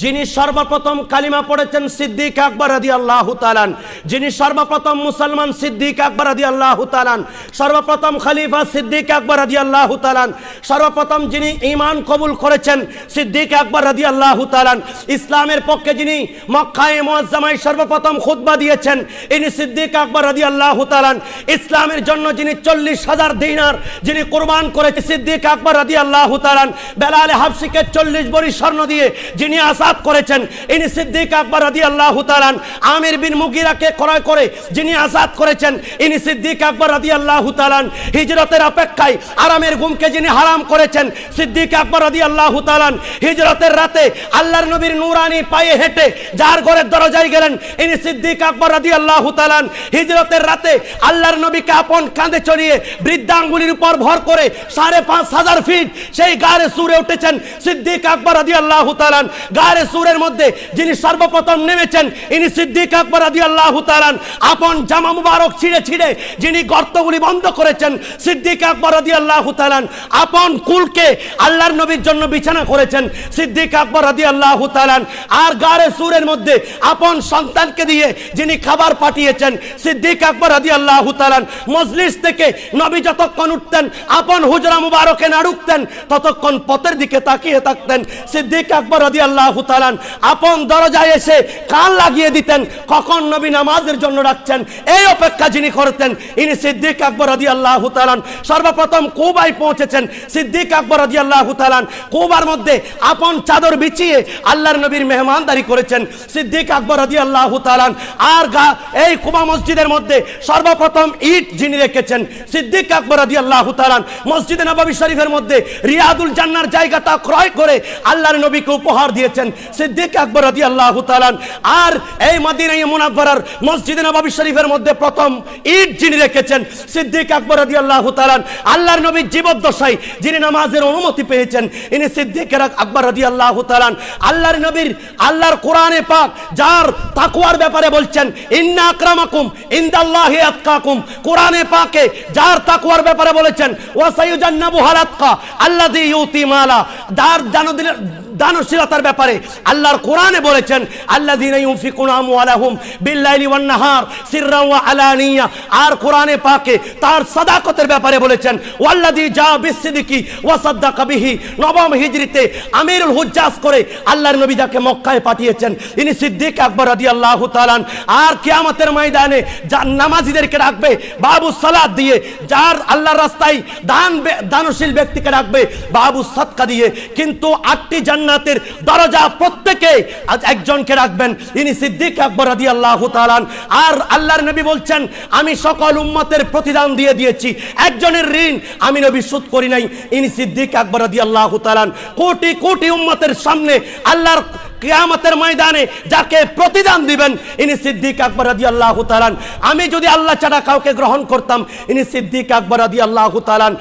যিনি সর্বপ্রথম কালিমা পড়েছেন সিদ্দিক আকবর আদি আল্লাহ তালান যিনি সর্বপ্রথম মুসলমান সিদ্দিক আকবর আদি আল্লাহ তালান সর্বপ্রথম খলিফা সিদ্দিক আকবর আদি আল্লাহ তালান সর্বপ্রথম যিনি ইমান কবুল করেছেন সিদ্দিক আকবর আদি আল্লাহ তালান ইসলামের পক্ষে যিনি মক্কায় মোয়াজ্জামায় সর্বপ্রথম খুতবা দিয়েছেন, ইনি সিদ্দিক আকবর আদি আল্লাহ তালান ইসলামের জন্য যিনি চল্লিশ হাজার দিনার যিনি কোরবান করেছে সিদ্দিক আকবর আদি আল্লাহ তালান বেলাল হাফসিকে চল্লিশ বড়ি স্বর্ণ দিয়ে যিনি আসাদ করেছেন। ইনি সিদ্দিক আকবর আদি আল্লাহ তালান আমির বিন মুগিরাকে ক্রয় করে যিনি আসাদ করেছেন, ইনি সিদ্দিক আকবর আদি আল্লাহ তালান হিজরতের অপেক্ষায় আরামের গুমকে যিনি হারাম করেছেন, সিদ্দিক আকবর আদি আল্লাহ তালান হিজরতের রাতে আল্লাহর নবীর নুরানি পায়ে হেঁটে যার ঘরের দরজায় গেলেন, ইনি সিদ্দিক আকবর আদি আল্লাহ তালান হিজরতের রাতে আল্লাহর নবীকে আপন কাঁধে চড়িয়ে বৃদ্ধাঙ্গুলির উপর ভর করে সাড়ে পাঁচ হাজার ফিট সেই গাড়ে সুরে উঠেছেন সিদ্দিক আকবর আদি আল্লাহ তালান গাড়ে সুরের মধ্যে যিনি সর্বপ্রথম নেমেছেন, ইনি সিদ্দিক আকবর আদি আল্লাহ তালান আপন জামা মুবারক ছিঁড়ে ছিঁড়ে যিনি গর্তগুলি বন্ধ করেছেন, সিদ্দিক আকবর আদি আল্লাহ তালান আপন কুলকে আল্লাহর নবীর জন্য বিছানা করেছেন, সিদ্দিক আকবর আদি আল্লাহ তালান আর গাড়ে সুরের মধ্যে আপন সন্তানকে দিয়ে যিনি খাবার পাঠিয়েছেন, সিদ্দিক আকবর আদি আল্লাহ তালান মজলিস থেকে নবী যতক্ষণ উঠতেন, আপন হুজরা মুবারকে না ঢুকতেন, ততক্ষণ পথের দিকে তাকিয়ে থাকতেন, সিদ্দিক আকবর আদি আল্লাহ তালান আপন দরজায় এসে কান লাগিয়ে দিতেন। কখন নবী নামাজের জন্য ডাকছেন? এই অপেক্ষা যিনি করতেন, ইনি সিদ্দিক আকবর আদি আল্লাহ তালান সর্বপ্রথম কুবাই পৌঁছেছেন। সিদ্দিক আকবর আদি আল্লাহ তালান কুবার মধ্যে আপন চাদর বিছিয়ে আল্লাহর নবীর মেহমানদারি করেছেন। সিদ্দিক আকবর আদি আল্লাহ তালান আর গা, এই কুবা মসজিদের মধ্যে সর্বপ্রথম ইট যিনি রেখেছেন। সিদ্দিক আকবর আদি আল্লাহ তালান মসজিদে নবাবী শরীফের মধ্যে রিয়াদুল জান্নার জায়গাটা ক্রয় করে আল্লাহর নবীকে উপহার দিয়েছেন। সিদ্দিক আকবর আদি আল্লাহ তালান আর এই মাদিনাই মুনাফার মসজিদে নবাবী শরীফের মধ্যে প্রথম ইট যিনি রেখেছেন, সিদ্দিক আকবর আদি আল্লাহ তালান আল্লাহর নবীর জীবদ্দশায় যিনি নামাজের অনুমতি পেয়েছেন, ইনি সিদ্দিকের আকবর আদি আল্লাহ তালান আল্লাহর নবীর, আল্লাহর কোরআনে পাক যার তাকুয়ার ব্যাপারে বলছেন, ইন্না আকরামাকুম ইনদাল্লাহি আতকাকুম। কোরআনে পাকে যার তাকুয়ার ব্যাপারে বলেছেন ওয়াসাইয়ুজান্নাবু হালাতকা আল্লাযী ইউতি মালা। যার জানদিনের দানশীলতার ব্যাপারে আল্লাহর কোরআনে বলেছেন, আল্লাযীনা ইউনফিকুনা আমওয়ালাহুম বিল্লাইলি ওয়ান নাহার সিররা ওয়া আলানিয়া। আর কোরআনে পাকে তার সাদাকতের ব্যাপারে বলেছেন, ওয়াল্লাযী জা বিসসিদিকি ওয়া সাদ্দাকা বিহি। নবম হিজরিতে আমিরুল হুজ্জাজ করে আল্লাহর নবী যাকে মক্কায় পাঠিয়েছেন, ইনি সিদ্দিক আকবর রাদিয়াল্লাহু তাআলা আর কিয়ামতের ময়দানে যার নামাজীদেরকে রাখবে বাবু সালাত দিয়ে, যার আল্লাহর রাস্তায় দান দানশীল ব্যক্তিকে রাখবে বাবু সৎকা দিয়ে। কিন্তু আটটি জান্নাতের দরজা প্রত্যেকে আজ একজনকে রাখবেন। ইনি সিদ্দিক আকবর রাদি আল্লাহ তালান আর আল্লাহর নবী বলছেন, আমি সকল উম্মতের প্রতিদান দিয়ে দিয়েছি। একজনের ঋণ আমি নবী সুদ করি নাই। ইনি সিদ্দিক আকবর রাদি আল্লাহ তালান কোটি কোটি উম্মতের সামনে আল্লাহর কিয়ামতের ময়দানে যাকে প্রতিদান দিবেন, ইনি সিদ্দিক আকবর রাদি আল্লাহ তালান আমি যদি আল্লাহ ছাড়া কাউকে গ্রহণ করতাম, ইনি সিদ্দিক আকবর রাদি আল্লাহ তালান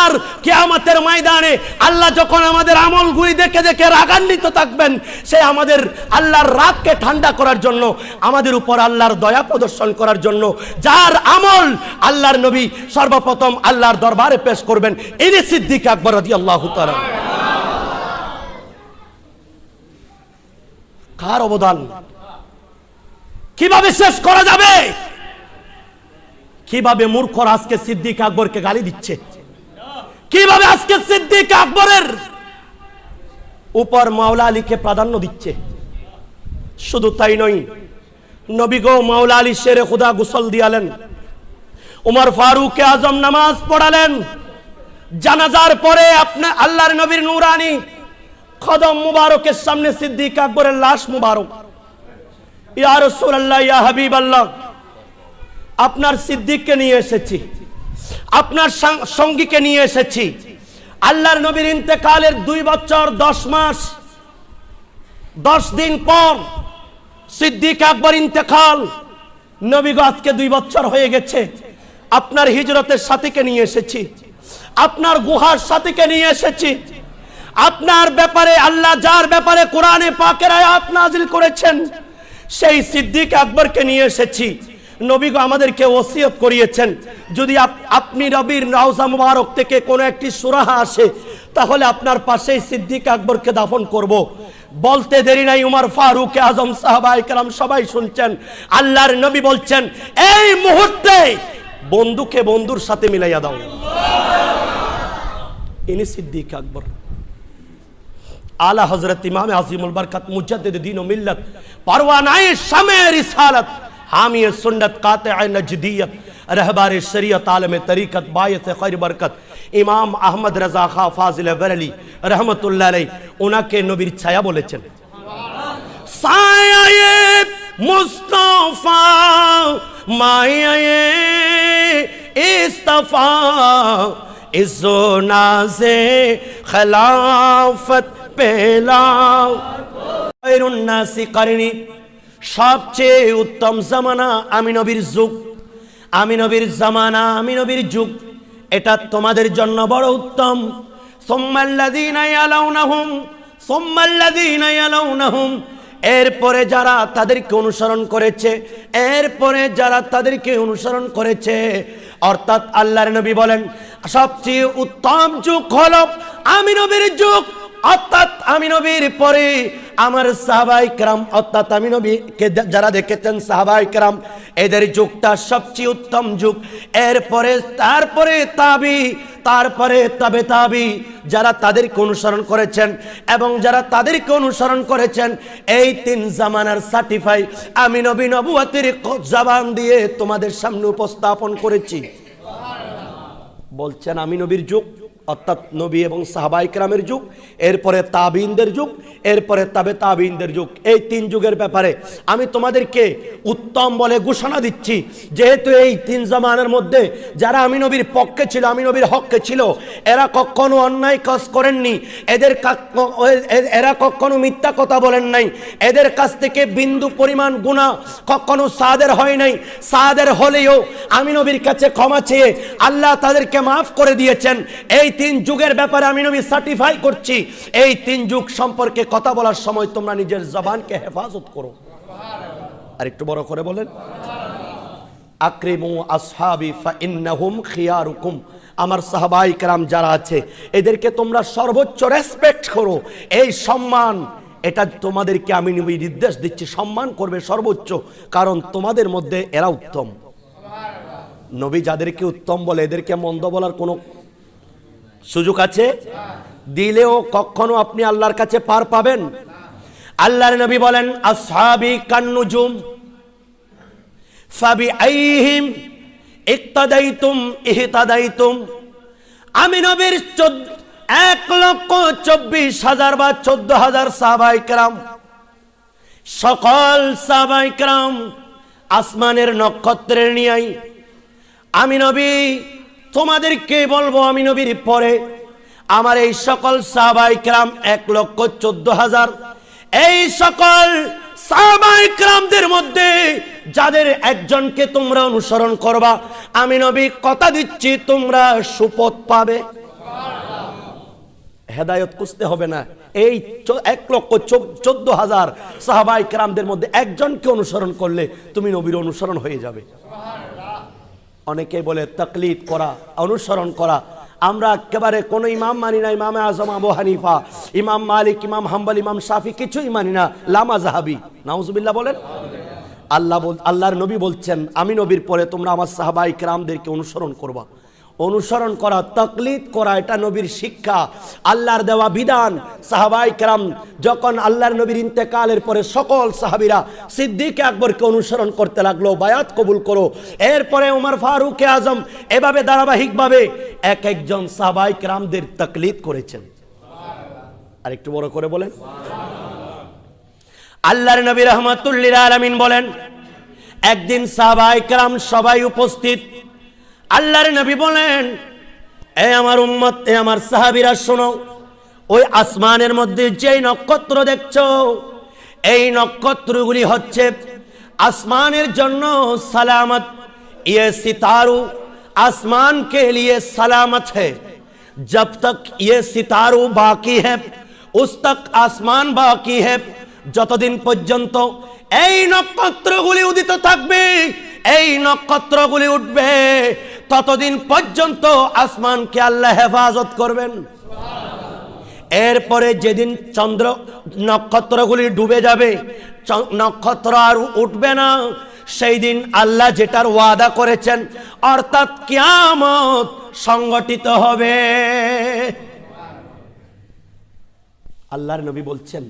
আর কিয়ামতের ময়দানে আল্লাহ যখন আমাদের আমলগুলি দেখে দেখে রাগান্বিত থাকবেন, সে আমাদের আল্লাহর রাগকে ঠান্ডা করার জন্য, আমাদের উপর আল্লাহর দয়া প্রদর্শন করার জন্য, যার আমল আল্লাহর নবী সর্বপ্রথম আল্লাহর দরবারে পেশ করবেন, ইনি সিদ্দিক আকবর রাদি আল্লাহ তালান কার অবদান। কীভাবে শেষ করা যাবে? কীভাবে মূর্খর আজকে সিদ্দিক আকবরকে গালি দিচ্ছে? কীভাবে আজকে সিদ্দিক আকবরের উপর মাওলা আলীকে প্রাধান্য দিচ্ছে? শুধু তাই নয়, নবী গো মাওলা আলী শেরে খুদা গুসল দিয়ালেন। উমর ফারুক আজম নামাজ পড়ালেন। জানাজার পরে আপনার আল্লাহর নবীর নুরানি কদম মুবারকের সামনে সিদ্দিক আকবরের লাশ মুবারক। ইয়া রাসূলুল্লাহ, ইয়া হাবিবাল্লাহ, আপনার সিদ্দিককে নিয়ে এসেছি, আপনার সঙ্গীকে নিয়ে এসেছি। আল্লাহর নবীর ইন্তেকালের দুই বছর, দশ মাস, দশ দিন পর সিদ্দিক আকবর ইন্তেকাল। নবীগ আজকে দুই বছর হয়ে গেছে, আপনার হিজরতের সাথীকে নিয়ে এসেছি, আপনার গুহার সাথীকে নিয়ে এসেছি আপনার ব্যাপারে, আল্লাহ যার ব্যাপারে কোরআনে পাকের আয়াত নাজিল করেছেন, সেই সিদ্দিক আকবরকে নিয়ে এসেছি। নবীগো আমাদেরকে ওসিয়ত করিয়েছেন। যদি আপনি রবির রওজা মুবারক থেকে কোনো একটি সুরাহা আসে, তাহলে আপনার পাশেই সিদ্দিক আকবরকে দাফন করব। বলতে দেরি নাই, উমর ফারুক আজম সাহাবাই কালাম সবাই শুনছেন। আল্লাহর নবী বলছেন, এই মুহূর্তে বন্ধুকে বন্ধুর সাথে মিলাইয়া দাও। ইনি সিদ্দিক আকবর। আলা হজরত ইমাম আজিমুল বরকত মুজাদ্দিদ দিন ও মিল্লত পরওয়ানায়ে শামে রিসালত হামি সুন্নত কাতে নজদিয়ত रहबार शरीयत आलम तरीकत बायत खैर बरकत ইমাম আহমদ রাজা খা ফাজিল বেরলি রহমতুল্লাহ আলাই ওনাকে নবীর ছায়া বলেছেন সায়ায়ে মুস্তফা মায়ায়ে ইস্তফা ইজো নাজে খেলাফত পেলাও। কারিনী, সবচেয়ে উত্তম জামানা আমি নবীর যুগ। আমি নবীর জামানা আমি নবীর যুগ, এটা তোমাদের জন্য বড় উত্তম। সোম্মাল্লাদিনা ইয়ালাউনাহুম সোম্মাল্লাদিনা ইয়ালাউনাহুম, এরপরে যারা তাদেরকে অনুসরণ করেছে, এরপরে যারা তাদেরকে অনুসরণ করেছে, অর্থাৎ আল্লাহর নবী বলেন, সবচেয়ে উত্তম যুগ হলো আমি নবীর যুগ। অর্থাৎ আমি নবীর পরে আমার সাহাবাই ক্রাম, অর্থাৎ আমি নবীকে যারা দেখেছেন সাহাবাই ক্রাম, এদের যুগটা সবচেয়ে উত্তম যুগ। এরপরে, তারপরে তাবি, তারপরে তবে তাবি, যারা তাদেরকে অনুসরণ করেছেন এবং যারা তাদেরকে অনুসরণ করেছেন, এই তিন জামানার সার্টিফাই আমি নবী নবুয়াতির জবান দিয়ে তোমাদের সামনে উপস্থাপন করেছি। বলছেন, আমি নবীর যুগ। অর্থাৎ নবী এবং সাহাবাই ক্রামের যুগ, এরপরে তাবিনদের যুগ, এরপরে তাবে তাবিনদের যুগ। এই তিন যুগের ব্যাপারে আমি তোমাদেরকে উত্তম বলে ঘোষণা দিচ্ছি। যেহেতু এই তিন জামানের মধ্যে যারা আমি নবীর পক্ষে ছিল, আমি নবীর হককে ছিল, এরা কখনো অন্যায় কাজ করেননি। এদের এরা কখনো মিথ্যা কথা বলেন নাই। এদের কাছ থেকে বিন্দু পরিমাণ গুণা কখনো সাদের হয় নাই। সাদের হলেও আমি নবীর কাছে ক্ষমা চেয়ে আল্লাহ তাদেরকে মাফ করে দিয়েছেন। এই তিন যুগের ব্যাপারে আমি নবী সার্টিফাই করছি। এই তিন যুগ সম্পর্কে কথা বলার সময় তোমরা নিজের জবানকে হেফাজত করো। আর একটু বড় করে বলেন, আক্রিমু আসহাবি ফা ইন্নাহুম খিয়ারুকুম। আমার সাহাবাই কারাম যারা আছে, এদেরকে তোমরা সর্বোচ্চ রেসপেক্ট করো। এই সম্মান, এটা তোমাদেরকে আমি নবী নির্দেশ দিচ্ছি, সম্মান করবে সর্বোচ্চ। কারণ তোমাদের মধ্যে এরা উত্তম। নবী যাদেরকে উত্তম বলে, এদেরকে মন্দ বলার কোনো সুযোগ আছে? দিলেও কখনো আপনি আল্লাহর কাছে পার পাবেন। আল্লাহর নবী বলেন, আসহাবি কান্নুজুম ফাবি আইহিম ইকতাদাইতুম ইহতাদাইতুম। আমি নবীর চোদ্দ, এক লক্ষ চব্বিশ হাজার বা চোদ্দ হাজার সাহবাইকরাম সকল সাহবাইকরাম আসমানের নক্ষত্রের নিয়াই। আমি নবী তোমাদেরকে বলব আমি নবীর পরে। আমার এই সকল সাহাবাই ক্রাম এক লক্ষ চোদ্দ হাজার। এই সকল সাহাবাই ক্রামদের মধ্যে যাদের একজনকে তোমরা অনুসরণ করবা, আমি নবী কথা দিচ্ছি, তোমরা সুপথ পাবে। হেদায়ত খুঁজতে হবে না। এই এক লক্ষ চোদ্দ হাজার সাহাবাই ক্রামদের মধ্যে একজনকে অনুসরণ করলে তুমি নবীর অনুসরণ হয়ে যাবে। অনেকে বলে তকলিদ করা, অনুসরণ করা। আমরা একেবারে কোনো ইমাম মানি না, ইমাম আজম, আবু হানিফা, ইমাম মালিক, ইমাম হাম্বাল, ইমাম শাফি কিছুই মানি না। লামা জাহাবি নাউজুবিল্লাহ বলেন। আল্লাহ আল্লাহর নবী বলছেন, আমি নবীর পরে তোমরা আমার সাহাবাই কেরামদেরকে অনুসরণ করবা। অনুসরণ করা, তকলিদ করা, এটা নবীর শিক্ষা, আল্লাহর দেওয়া বিধান। সাহাবাই কেরাম যখন আল্লাহর নবীর ইন্তেকালের পরে সকল সাহাবিরা সিদ্দিক আকবরকে অনুসরণ করতে লাগল, বায়াত কবুল করো। এরপরে উমর ফারুক আজম এভাবে ধারাবাহিকভাবে এক একজন সাহাবাই কেরামদের তকলিদ করেছেন। আর একটু বড় করে বলেন। আল্লাহর নবী রহমাতুল্লিল আলমিন বলেন, একদিন সাহাবাই কেরাম সবাই উপস্থিত আল্লাহর নবী বলেন এ আমার উম্মত এ আমার সাহাবিরা শোনো ওই আসমানের মধ্যে যেই নক্ষত্র দেখছো এই নক্ষত্রগুলি হচ্ছে আসমানের জন্য সালামত ইয়ে সিতারু आसमान के लिए सलामत है जब तक ये सितारू बाकी है उस तक আসমান বাকি है যতদিন পর্যন্ত এই নক্ষত্রগুলি উদিত থাকবে এই নক্ষত্রগুলি উঠবে ততদিন পর্যন্ত আসমানকে আল্লাহ হেফাজত করবেন। এরপরে যেদিন চন্দ্র নক্ষত্রগুলি ডুবে যাবে নক্ষত্র আর উঠবে না সেই দিন আল্লাহ যেটার ওয়াদা করেছেন, অর্থাৎ কিয়ামত সংগঠিত হবে। আল্লাহর নবী বলছেন,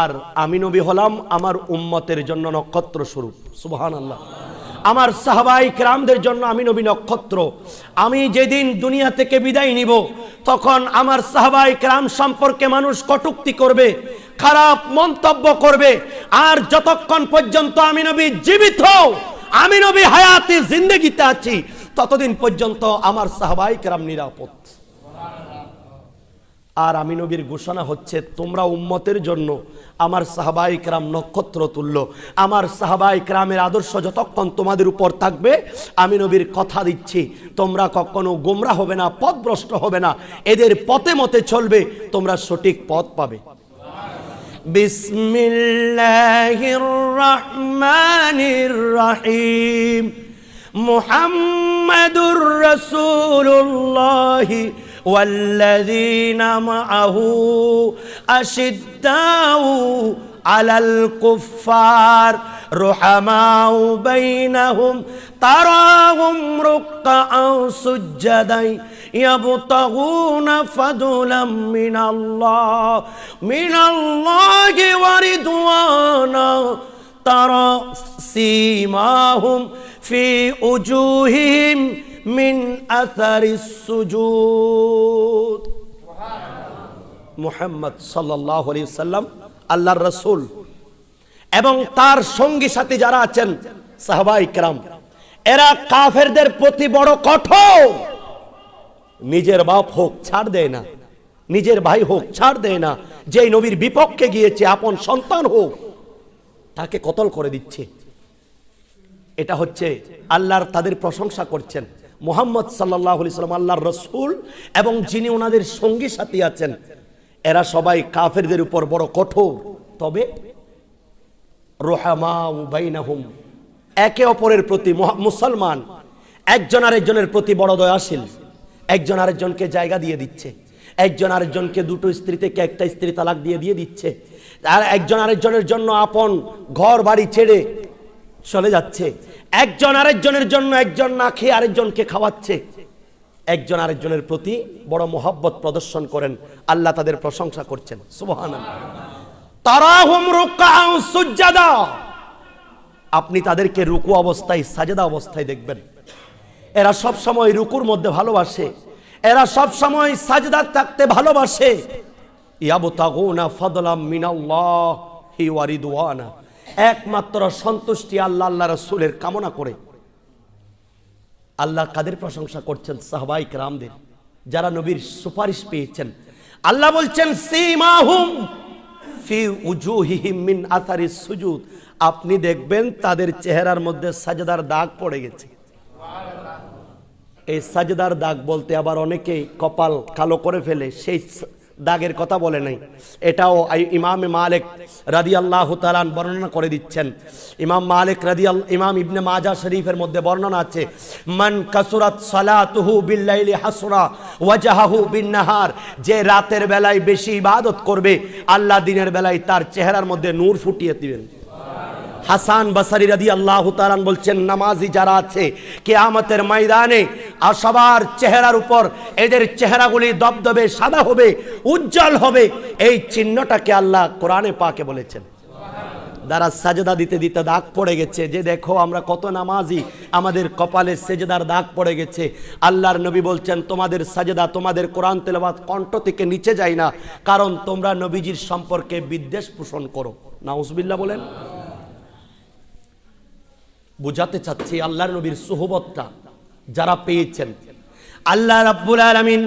আর আমি নবী হলাম আমার উম্মতের জন্য নক্ষত্র স্বরূপ। সুবহান আল্লাহ আমার সাহাবাই ক্রামদের জন্য আমি নবী নক্ষত্র। আমি যেদিন দুনিয়া থেকে বিদায় নিব, তখন আমার সাহাবাই ক্রাম সম্পর্কে মানুষ কটুক্তি করবে, খারাপ মন্তব্য করবে, আর যতক্ষণ পর্যন্ত আমি নবী জীবিত, আমি নবী হায়াতি জিন্দগিতে আছি, ততদিন পর্যন্ত আমার সাহাবাই ক্রাম নিরাপদ। আর আমি নবীর ঘোষণা হচ্ছে, তোমরা উম্মতের জন্য আমার সাহাবাই ক্রাম নক্ষত্র তুল্য। আমার সাহাবাই ক্রামের আদর্শ যতক্ষণ তোমাদের উপর থাকবে আমি নবীর কথা দিচ্ছি। তোমরা কখনো গোমরা হবে না, পথভ্রষ্ট হবে না। এদের পথে মতে চলবে, তোমরা সঠিক পথ পাবে। বিসমিল্লাহির রহমানির والذين معه أشداء على الكفار رحماء بينهم تراهم ركعا سجدا يبتغون فضلا من الله من الله ورضوانا. ترى سيماهم في وجوههم من أثر السجود মুহাম্মদ সাল্লাহ আলি সাল্লাম আল্লাহর রসুল এবং তার সঙ্গী সাথী যারা আছেন সাহবাই কেরাম এরা কাফেরদের প্রতি বড় কঠোর নিজের বাপ হোক ছাড় দেয় না নিজের ভাই হোক ছাড় দেয় না যেই নবীর বিপক্ষে গিয়েছে আপন সন্তান হোক তাকে কতল করে দিচ্ছে এটা হচ্ছে আল্লাহর তাদের প্রশংসা করছেন মোহাম্মদ সাল্লাহ সাল্লাম আল্লাহর রসুল এবং যিনি ওনাদের সঙ্গী সাথী আছেন, এরা সবাই কাফেরদের উপর বড় কঠোর। তবে রোহামা বাইনাহুম, একে অপরের প্রতি মুসলমান, একজন আরেকজনের প্রতি বড় দয়াশীল। একজন আরেকজনকে জায়গা দিয়ে দিচ্ছে। একজন আরেকজনকে দুটো স্ত্রী থেকে একটা স্ত্রী তালাক দিয়ে দিয়ে দিচ্ছে। আর একজন আরেকজনের জন্য আপন ঘর বাড়ি ছেড়ে চলে যাচ্ছে। একজন আরেকজনের জন্য একজন না খেয়ে আরেকজনকে খাওয়াচ্ছে। একজন আরেকজনের প্রতি বড় মোহাব্বত প্রদর্শন করেন। আল্লাহ তাদের প্রশংসা করছেন। আপনি তাদেরকে রুকু অবস্থায়, সাজেদা অবস্থায় দেখবেন। এরা সব সময় রুকুর মধ্যে ভালোবাসে। এরা সব সময় সাজদার থাকতে ভালোবাসে। ইয়াবতাগুনা ফাদলাম মিনাল্লাহি ওয়া রিদওয়ানা। একমাত্র সন্তুষ্টি আল্লাহ আল্লাহ রাসূলের কামনা করে। আল্লাহ কাদের প্রশংসা করছেন সাহবাই রামদের যারা নবীর সুপারিশ পেয়েছেন। আল্লাহ বলছেন ফি আপনি দেখবেন তাদের চেহারার মধ্যে সাজেদার দাগ পড়ে গেছে। এই সাজেদার দাগ বলতে আবার অনেকেই কপাল কালো করে ফেলে, সেই দাগের কথা বলে নাই। এটাও ইমাম মালিক রাদি আল্লাহ বর্ণনা করে দিচ্ছেন। ইমাম মালিক রাদি ইমাম ইবনে মাজা শরীফের মধ্যে বর্ণনা আছে, মান কাসুরাত সালাতুহু বিল্লাইলি হাসরা ওয়াজাহাহু বিন্নাহার যে রাতের বেলায় বেশি ইবাদত করবে, আল্লাহ দিনের বেলায় তার চেহারার মধ্যে নূর ফুটিয়ে দিবেন। হাসান বাসারি রাদি আল্লাহ তালান বলছেন, নামাজি যারা আছে, কেয়ামতের ময়দানে আর সবার চেহারার উপর এদের চেহারাগুলি দবদবে, সাদা হবে, উজ্জ্বল হবে, এই চিহ্নটাকে আল্লাহ কোরআনে পাকে বলেছেন। দ্বারা সাজেদা দিতে দিতে দাগ পড়ে গেছে, যে দেখো আমরা কত নামাজি, আমাদের কপালে সেজেদার দাগ পড়ে গেছে। আল্লাহর নবী বলছেন, তোমাদের সাজেদা, তোমাদের কোরআন তেলাবাদ কণ্ঠ থেকে নিচে যায় না, কারণ তোমরা নবীজির সম্পর্কে বিদ্বেষ পোষণ করো। নাউজবিল্লাহ বলেন। বোঝাতে চাচ্ছি আল্লাহর নবীর সোহবতটা যারা পেয়েছেন। আল্লাহ রাব্বুল আলামিন,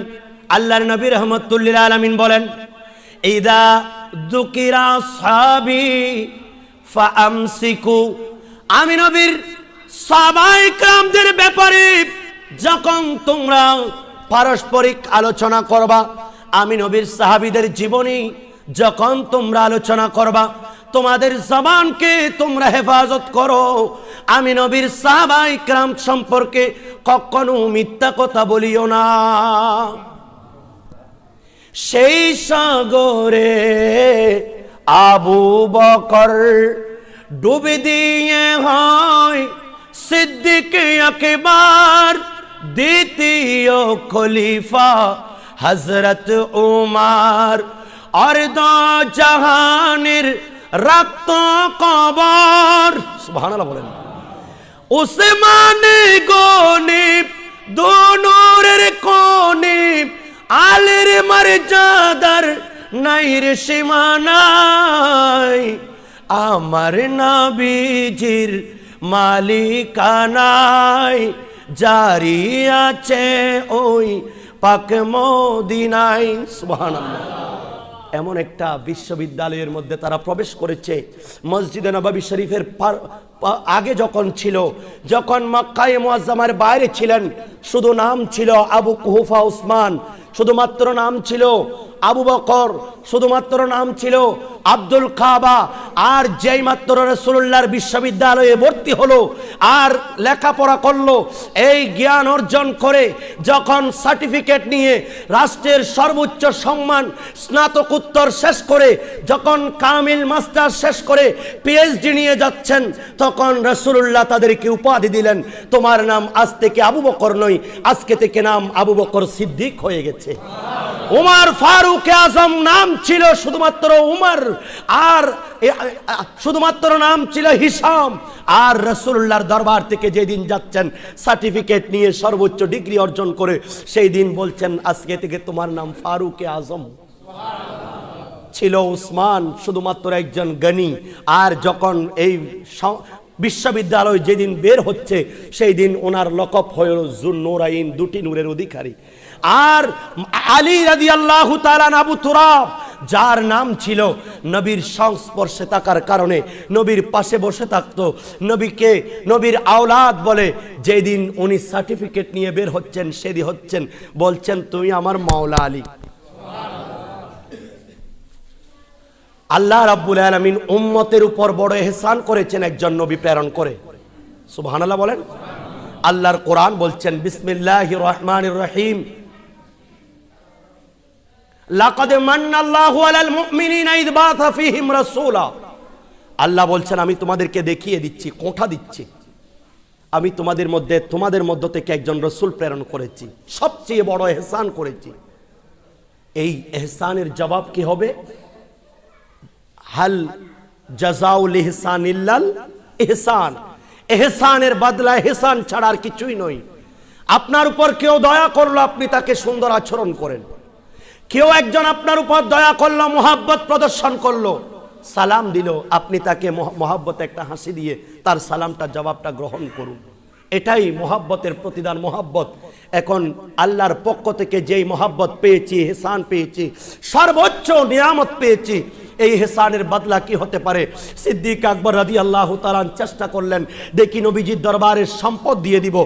আল্লাহর নবী রহমতুল্লিল আলামিন বলেন, ইদা দুকিরা সাবি ফামসিকু আমি নবীর সাবাইকরামদের ব্যাপারে যখন তোমরা পারস্পরিক আলোচনা করবা, আমি নবীর সাহাবিদের জীবনী যখন তোমরা আলোচনা করবা তোমাদের জবানকে তোমরা হেফাজত করো। আমি নবীর সাহাবাই ক্রাম সম্পর্কে কখনো মিথ্যা কথা বলিও না। সেই সাগরে আবু বকর ডুবে দিয়ে হয় সিদ্দিক একবার দ্বিতীয় খলিফা হজরত উমার। অর্ধ জাহানের রক্ত কবর। সুবহানাল্লাহ বলেন। উসমান গনিব দোনোরের কোনিব আলের মর্যাদার নাইর সীমানাই আমার নবীজির মালিকানাই জারি আছে ওই পাক মদিনাই সুবহানাল্লাহ। এমন একটা বিশ্ববিদ্যালয়ের মধ্যে তারা প্রবেশ করেছে। মসজিদে নবাবী শরীফের আগে যখন ছিল, যখন মক্কায় মোয়াজ্জামার বাইরে ছিলেন, শুধু নাম ছিল আবু কুহুফা উসমান, শুধুমাত্র নাম ছিল আবু বকর শুধুমাত্র নাম ছিল আব্দুল কাবা আর যেই মাত্র রসুল্লাহর বিশ্ববিদ্যালয়ে ভর্তি হলো আর লেখাপড়া করল এই জ্ঞান অর্জন করে যখন সার্টিফিকেট নিয়ে রাষ্ট্রের সর্বোচ্চ সম্মান স্নাতকোত্তর শেষ করে যখন কামিল মাস্টার শেষ করে পিএইচডি নিয়ে যাচ্ছেন তখন রসুল্লাহ তাদেরকে উপাধি দিলেন তোমার নাম আজ থেকে আবু বকর নয় আজকে থেকে নাম আবু বকর সিদ্দিক হয়ে গেছে। উমার ফারুক আজম নাম ছিল শুধুমাত্র উমর, আর শুধুমাত্র নাম ছিল হিসাম। আর রসুল্লাহর দরবার থেকে যেদিন যাচ্ছেন, সার্টিফিকেট নিয়ে সর্বোচ্চ ডিগ্রি অর্জন করে, সেই দিন বলছেন, আজকে থেকে তোমার নাম ফারুক আজম। ছিল উসমান শুধুমাত্র একজন গণী আর যখন এই বিশ্ববিদ্যালয় যেদিন বের হচ্ছে, সেই দিন ওনার লকপ হয়ে জুন নোরাইন দুটি নূরের অধিকারী। আর আলী রাদি আল্লাহ আবু তুরাব, যার নাম ছিল নবীর সংস্পর্শে থাকার কারণে নবীর পাশে বসে থাকতো। নবীকে নবীর আওলাদ বলে যেদিন উনি সার্টিফিকেট নিয়ে বের হচ্ছেন সেদিন হচ্ছেন। বলছেন, তুমি আমার মাওলা আলী। আল্লাহ রাব্বুল আলামিন উম্মতের উপর বড় এহসান করেছেন একজন নবী প্রেরণ করে। সুবহানাল্লাহ বলেন। আল্লাহর কোরআন বলছেন, বিসমিল্লাহির রহমান রহিম। আল্লাহ বলছেন, আমি তোমাদেরকে দেখিয়ে দিচ্ছি, কোঠা দিচ্ছি। আমি তোমাদের মধ্যে, তোমাদের মধ্য থেকে একজন রসুল প্রেরণ করেছি। সবচেয়ে বড় এহসান করেছি। এই এহসানের জবাব কি হবে? হাল জাজাউল ইহসান ইল্লাল ইহসান এহসানের বদলা এহসান ছাড়া আর কিছুই নয়। আপনার উপর কেউ দয়া করল, আপনি তাকে সুন্দর আচরণ করেন। কেউ একজন আপনার উপর দয়া করল, মোহাব্বত প্রদর্শন করল, সালাম দিল, আপনি তাকে মোহাব্বত একটা হাসি দিয়ে তার সালামটা জবাবটা গ্রহণ করুন। এটাই মোহাব্বতের প্রতিদান মোহাব্বত। এখন আল্লাহর পক্ষ থেকে যেই মোহাব্বত পেয়েছি, হেসান পেয়েছি, সর্বোচ্চ নিয়ামত পেয়েছি এই হেসানের বদলা কি হতে পারে? সিদ্দিক আকবর রাদি আল্লাহ তালান চেষ্টা করলেন, দেখি নবীজির দরবারের সম্পদ দিয়ে দিব,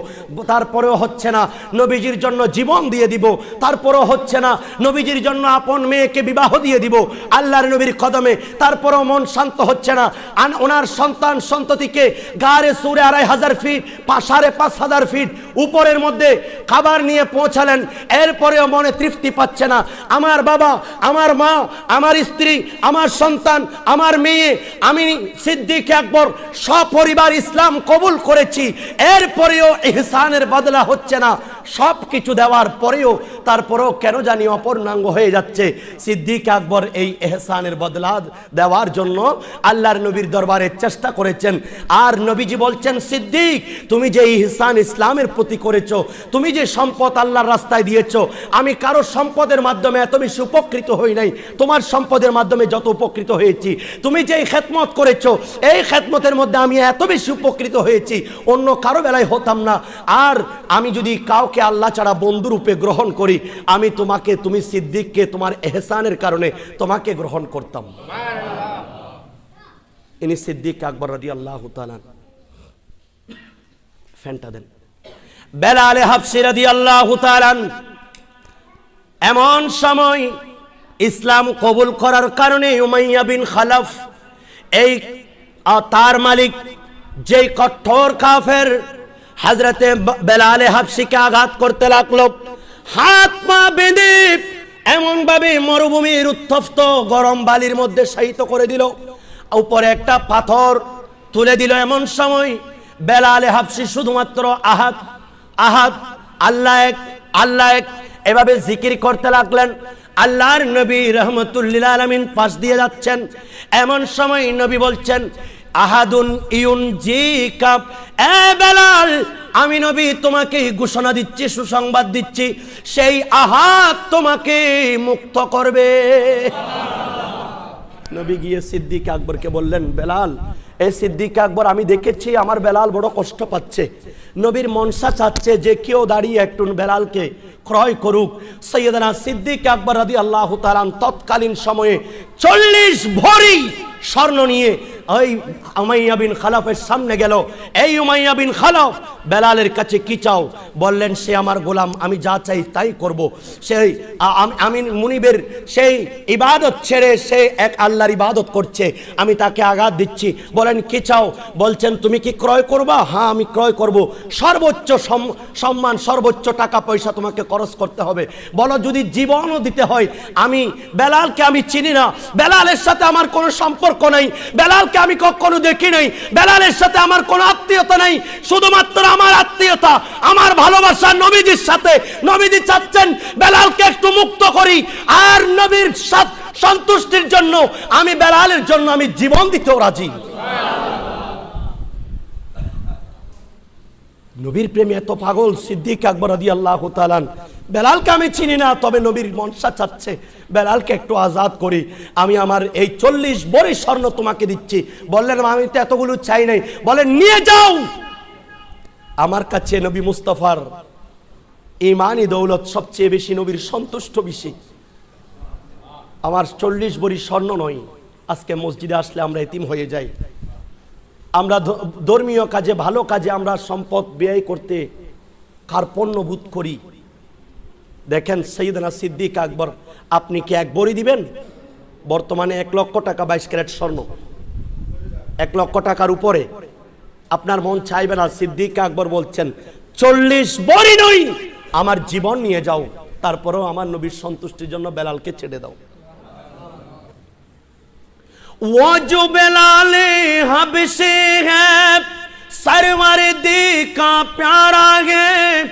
তারপরেও হচ্ছে না, নবীজির জন্য জীবন দিয়ে দিব, তারপরেও হচ্ছে না, নবীজির জন্য আপন মেয়েকে বিবাহ দিয়ে দিব, আল্লাহর নবীর কদমে, তারপরেও মন শান্ত হচ্ছে না, আন ওনার সন্তান সন্ততিকে গাড়ে সুরে আড়াই হাজার ফিট সাড়ে পাঁচ হাজার ফিট উপরের মধ্যে খাবার নিয়ে পৌঁছালেন, এরপরেও মনে তৃপ্তি পাচ্ছে না, আমার বাবা, আমার মা, আমার স্ত্রী, আমার সন্তান, আমার মেয়ে, আমি সিদ্দিক আকবর, সপরিবার ইসলাম কবুল করেছি। এরপরেও ইহসানের বদলা হচ্ছে না। সব কিছু দেওয়ার পরেও তারপরেও কেন জানি অপূর্ণাঙ্গ হয়ে যাচ্ছে। সিদ্দিক আকবর এই এহসানের বদলা দেওয়ার জন্য আল্লাহর নবীর দরবারে চেষ্টা করেছেন। আর নবীজি বলছেন, সিদ্দিক, তুমি যে ইহসান ইসলামের প্রতি করেছ, তুমি যে সম্পদ আল্লাহর রাস্তায় দিয়েছ, আমি কারও সম্পদের মাধ্যমে এত বেশি উপকৃত হই নাই। তোমার সম্পদের মাধ্যমে যত উপকৃত হয়েছি। তুমি যে খেদমত করেছ, এই খেদমতের মধ্যে আমি এত বেশি উপকৃত হয়েছি, অন্য কারও বেলায় হতাম না। আর আমি যদি কাউকে আল্লাহ ছাড়া বন্ধুরূপে গ্রহণ করি, আমি তোমাকে, তুমি সিদ্দিককে, তোমার এহসানের কারণে তোমাকে গ্রহণ করতাম। ইনি সিদ্দিক আকবর রাদি আল্লাহ ফ্যানটা দেন। বেলালে হাফসি রাদি আল্লাহ এমন সময় ইসলাম কবুল করার কারণে উমাইয়া বিন খালাফ, এই তার মালিক যেই কঠোর কাফের হাজরতে বেলালে হাফসিকে আঘাত করতে লাগল, হাত পা বেঁধে এমনভাবে মরুভূমির উত্তপ্ত গরম বালির মধ্যে শায়িত করে দিল, উপরে একটা পাথর তুলে দিল এমন সময় বেলালে হাফসি শুধুমাত্র আহাত আহাত, আল্লাহ এক আল্লাহ এক, এভাবে জিকির করতে লাগলেন আল্লাহর নবী রহমতুল্লিল আলমিন পাশ দিয়ে যাচ্ছেন। এমন সময় নবী বলছেন, আহাদুন ইউন জি কাপ এ বেলাল, আমি নবী তোমাকে ঘোষণা দিচ্ছি, সুসংবাদ দিচ্ছি। সেই আহাত তোমাকে মুক্ত করবে। নবী গিয়ে সিদ্দিক আকবরকে বললেন, বেলাল এই সিদ্দিক আকবর, আমি দেখেছি আমার বেলাল বড় কষ্ট পাচ্ছে। নবীর মনসা চাচ্ছে যে কেউ দাঁড়িয়ে একটু বেলালকে ক্রয় করুক। সৈয়দনা সিদ্দিক আকবর রাদি আল্লাহ তালান তৎকালীন সময়ে চল্লিশ ভরি স্বর্ণ নিয়ে ওই উমাইয়া বিন খালাফের সামনে গেল। এই উমাইয়া বিন খালাফ, বেলালের কাছে কি চাও? বললেন, সে আমার গোলাম, আমি যা চাই তাই করব। সেই আম- মুনিবের সেই ইবাদত ছেড়ে সে এক আল্লাহর ইবাদত করছে। আমি তাকে আঘাত দিচ্ছি। বলেন, কি চাও? বলছেন, তুমি কি ক্রয় করবা? হ্যাঁ আমি ক্রয় করব। সর্বোচ্চ সম- সম্মান, সর্বোচ্চ টাকা পয়সা তোমাকে খরচ করতে হবে। বলো, যদি জীবনও দিতে হয়, আমি, বেলালকে আমি চিনি না। বেলালের সাথে আমার কোনো সম্পর্ক নাই। বেলালকে আমি কখনো দেখি নাই। বেলালের সাথে আমার কোনো আত্মীয়তা নাই। শুধুমাত্র আমার আত্মীয়তা, আমার ভালোবাসা নবীজির সাথে। নবীজি চাচ্ছেন বেলালকে একটু মুক্ত করি। আর নবীর সাথ- সন্তুষ্টির জন্য আমি বেলালের জন্য আমি জীবন দিতেও রাজি। নবীর প্রেমে এত পাগল সিদ্দিক আকবর আদি আল্লাহ তালান বেলালকে আমি চিনি না, তবে নবীর মনসা চাচ্ছে বেলালকে একটু আজাদ করি। আমি আমার এই চল্লিশ বড়ি স্বর্ণ তোমাকে দিচ্ছি। বললেন আমি তো এতগুলো চাই নাই। বলেন, নিয়ে যাও! আমার কাছে নবী মুস্তফার ইমানি দৌলত সবচেয়ে বেশি, নবীর সন্তুষ্ট বেশি। আমার চল্লিশ বড়ি স্বর্ণ নয়। আজকে মসজিদে আসলে আমরা এতিম হয়ে যাই। আমরা ধর্মীয় কাজে, ভালো কাজে আমরা সম্পদ ব্যয় করতে কার্পণ্য বোধ করি। দেখেন সৈয়দনা সিদ্দিক আকবর আপনি কি এক বড়ি দিবেন বর্তমানে এক লক্ষ টাকা বাইশ ক্যারেট স্বর্ণ এক লক্ষ টাকার উপরে আপনার মন চাইবে না সিদ্দিক আকবর বলছেন চল্লিশ বড়ি নই আমার জীবন নিয়ে যাও তারপরেও আমার নবীর সন্তুষ্টির জন্য বেলালকে ছেড়ে দাও वो जो बेलाले हबशे है सरवर दी का प्यारा है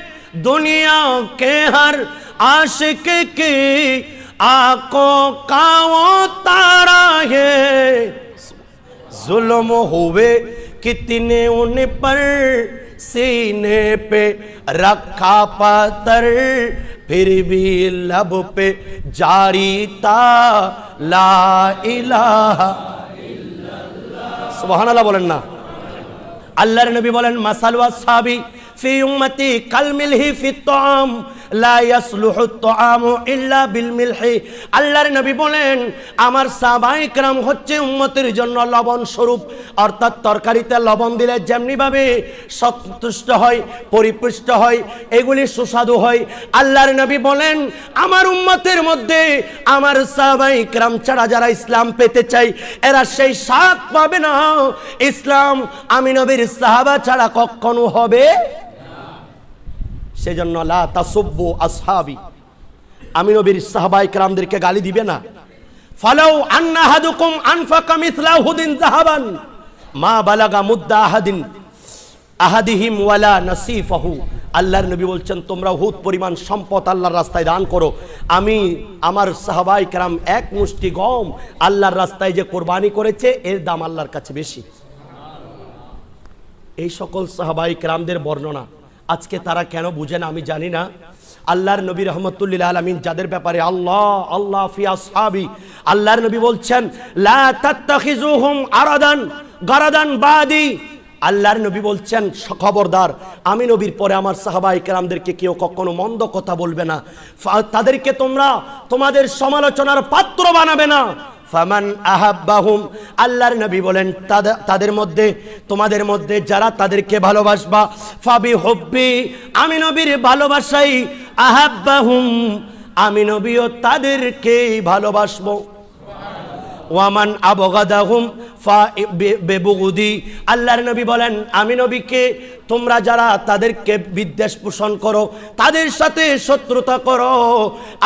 दुनिया के हर आशिक की आंखों का वो तारा है जुल्म हुए कितने उन पर सीने पे रखा पत्थर फिर भी लब पे जारी था ला इलाहा সুবহানাল্লাহ বলেন না আল্লাহর নবী বলেন মাসালওয়া সাবি ফি উম্মতি কাল মিলহি ফি তাম আল্লাহর নবী বলেন, আমার সাবাইকরাম হচ্ছে উম্মতের জন্য লবণ স্বরূপ। অর্থাৎ তরকারিতে লবণ দিলে যেমনিভাবে সন্তুষ্ট হয়, পরিপুষ্ট হয়, এগুলি সুস্বাদু হয়। আল্লাহর নবী বলেন, আমার উন্মতের মধ্যে আমার সাবাইকরাম ছাড়া যারা ইসলাম পেতে চাই এরা সেই স্বাদ পাবে না। ইসলাম আমি নবীর সাহাবা ছাড়া কখনো হবে সেই জন্য লা তাসব্বু আসহাবি। আমি নবীর সাহাবাই কালামদেরকে গালি দিবে না। ফালাউ আন্নাহাদুকুম আনফাকা মিথলা হুদিন জাহাবান মা বালাগা মুদ্দা আহাদিন আহাদিহিম ওয়ালা নাসিফাহু। আল্লাহর নবী বলছেন, তোমরা হুদ পরিমাণ সম্পদ আল্লাহর রাস্তায় দান করো। আমি, আমার সাহাবাই কারাম এক মুষ্টি গম আল্লাহর রাস্তায় যে কোরবানি করেছে, এর দাম আল্লাহর কাছে বেশি। এই সকল সাহাবাই কারামদের বর্ণনা। আজকে তারা কেন বুঝে না আমি জানি না। আল্লাহর নবী রহমতুল্লিল আলমিন যাদের ব্যাপারে আল্লাহ আল্লাহ ফিয়া সাহাবি আল্লাহর নবী বলছেন গারাদান বাদি। আল্লাহর নবী বলছেন, খবরদার, আমি নবীর পরে আমার সাহাবাই কেরামদেরকে কেউ কখনো মন্দ কথা বলবে না। তাদেরকে তোমরা তোমাদের সমালোচনার পাত্র বানাবে না। ফামান আহাব্বাহুম, আল্লাহর নবী বলেন, তাদে- তাদের মধ্যে, তোমাদের মধ্যে যারা তাদেরকে ভালোবাসবা, ফাবি হব্বি, আমি নবীর ভালোবাসাই আহাব্বাহুম, আমি নবীও তাদেরকেই ভালোবাসবো। ওয়ামান আবগাদাহুম বেবুগুদি। আল্লাহর নবী বলেন, আমি নবীকে তোমরা যারা তাদেরকে বিদ্বেষ পোষণ করো, তাদের সাথে শত্রুতা করো।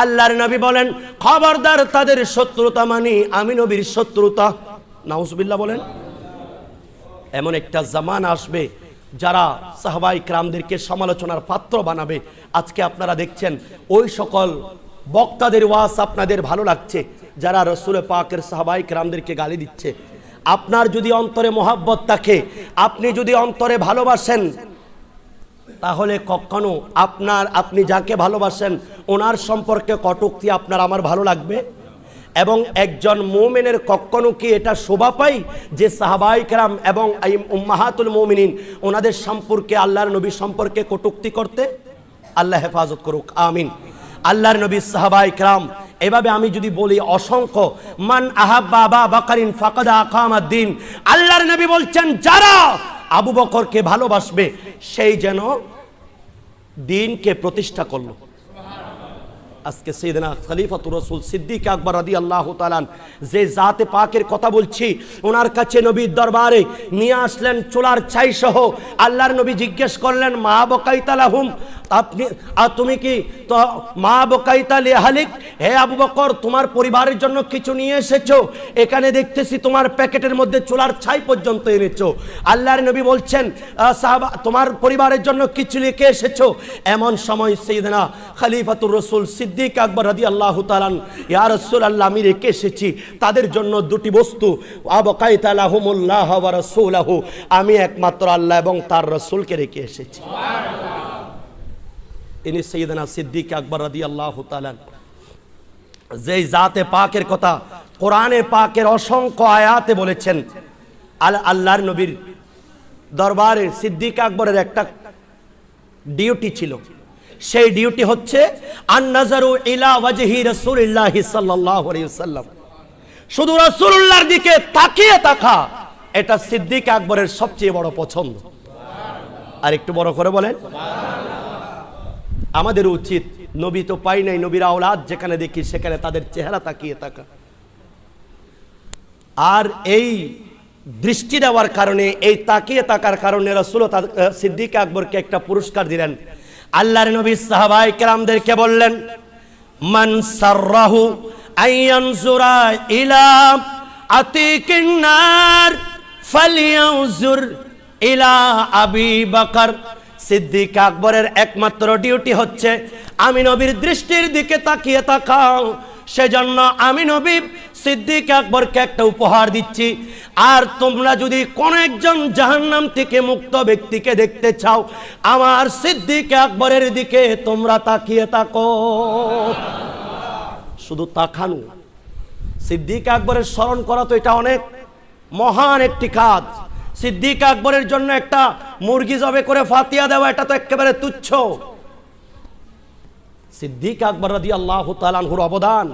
আল্লাহর নবী বলেন, খবরদার তাদের শত্রুতা মানি, আমি নবীর শত্রুতা। নাউজবিল্লাহ বলেন, এমন একটা জামান আসবে, যারা সাহবাই ক্রামদেরকে সমালোচনার পাত্র বানাবে। আজকে আপনারা দেখছেন, ওই সকল বক্তাদের ওয়াজ আপনাদের ভালো লাগছে, যারা রসুল পাকের সাহবাই ক্রামদেরকে গালি দিচ্ছে। আপনার যদি অন্তরে মোহাব্বত থাকে, আপনি যদি অন্তরে ভালোবাসেন, তাহলে কখনো আপনার, আপনি যাকে ভালোবাসেন, ওনার সম্পর্কে কটুক্তি আপনার, আমার ভালো লাগবে। এবং একজন মোমেনের কখনো কি এটা শোভা পাই যে সাহাবাই কেরাম এবং এই উম্মাহাতুল মোমিনিন, ওনাদের সম্পর্কে, আল্লাহর নবী সম্পর্কে কটুক্তি করতে? আল্লাহ হেফাজত করুক, আমিন। আল্লাহর নবী সাহাবাই কেরাম এভাবে আমি যদি বলি, অসংখ্য, মান আহাব বাবা বাকারিন ফাকাদা আকামাদ্দিন আল্লাহর নবী বলছেন, যারা আবু বকরকে ভালোবাসবে, সেই যেন দিনকে প্রতিষ্ঠা করল। আজকে সৈয়দনা খলিফাতুর রসুল সিদ্দিক আকবর রাদি আল্লাহ তালান যে জাতে পাকের কথা বলছি, ওনার কাছে নবীর দরবারে নিয়ে আসলেন চোলার ছাই সহ আল্লাহর নবী জিজ্ঞেস করলেন, মা বকাইতালাহুম আপনি, আর তুমি কি তো মা বকাইতালি হালিক হে আবু বকর, তোমার পরিবারের জন্য কিছু নিয়ে এসেছ? এখানে দেখতেছি তোমার প্যাকেটের মধ্যে চোলার ছাই পর্যন্ত এনেছো। আল্লাহর নবী বলছেন সাহাবা, তোমার পরিবারের জন্য কিছু লিখে এসেছ? এমন সময় সেইদনা খলিফাতুর রসুল সিদ্দিক আকবর রাদি আল্লাহ তালান ইয়া রসুল আল্লাহ আমি রেখে এসেছি। তাদের জন্য দুটি বস্তু। আবকাইতালাহুমুল্লাহ আমি একমাত্র আল্লাহ এবং তার রসুলকে রেখে এসেছি। ইনি সৈয়দনা সিদ্দিক আকবর রাদি আল্লাহ তালান যেই জাতে পাকের কথা কোরআনে পাকের অসংখ্য আয়াতে বলেছেন, আল আল্লাহর নবীর দরবারে সিদ্দিক আকবরের একটা ডিউটি ছিল। সেই ডিউটি হচ্ছে আন নাজারু ইলা ওয়াজহি রাসূলিল্লাহি সাল্লাল্লাহু আলাইহি ওয়াসাল্লাম। শুধু রাসূলুল্লাহর দিকে তাকিয়ে তাকা এটা সিদ্দিক আকবরের সবচেয়ে বড় পছন্দ। আর একটু বড় করে বলেন, আমাদের উচিত, নবী তো পাই নাই, নবীর আওলাদ যেখানে দেখি সেখানে তাদের চেহারা তাকিয়ে থাকা। আর এই দৃষ্টি দেওয়ার কারণে, এই তাকিয়ে থাকার কারণে রসুল সিদ্দিক আকবরকে একটা পুরস্কার দিলেন। আল্লাহর নবী সাহাবাই কেরামদেরকে বললেন, মান সাররাহু আইয়ানজুরা ইলা আতিকিন নার ফালিয়াউজুর ইলা আবি বকর। সিদ্দিক আকবরের একমাত্র ডিউটি হচ্ছে, আমি নবীর দৃষ্টির দিকে তাকিয়ে তাকাও, সেজন্য আমি নবী সিদ্দিক আকবরকে একটা উপহার দিচ্ছি। আর তোমরা যদি কোন একজন জাহান্নাম থেকে মুক্ত ব্যক্তিকে দেখতে চাও, আমার সিদ্দিক আকবরের দিকে তোমরা তাকিয়ে তাকো শুধু তাকানো। সিদ্দিক আকবরের স্মরণ করা তো এটা অনেক মহান একটি কাজ। সিদ্দিক আকবরের জন্য একটা মুরগি জবে করে ফাতিয়া দেওয়া, এটা তো একেবারে তুচ্ছ। সিদ্দিক আকবর রাদি আল্লাহ তালানহুর অবদান।